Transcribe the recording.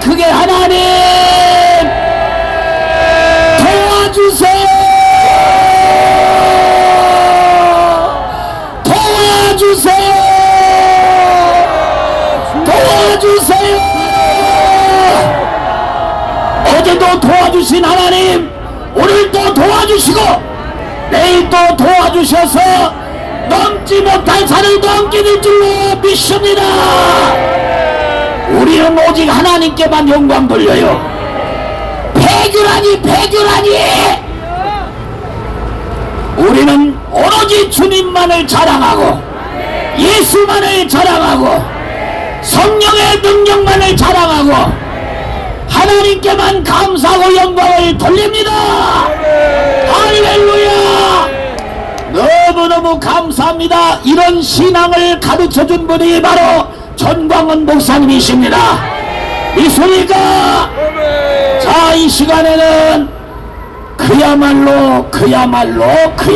크게 하나님! 도와주세요! 도와주세요! 도와주세요! 어제도 도와주신 하나님 오늘도 도와주시고 내일 또 도와주셔서 넘지 못할 산을 될 줄로 믿습니다 우리는 오직 하나님께만 영광 돌려요. 배교라니 배교라니! 우리는 오로지 주님만을 자랑하고 예수만을 자랑하고 성령의 능력만을 자랑하고 하나님께만 감사하고 영광을 돌립니다. 할렐루야! 너무너무 감사합니다. 이런 신앙을 가르쳐준 분이 바로 전광훈 목사님이십니다. 믿습니까 자 이 시간에는 그야말로 그야말로 그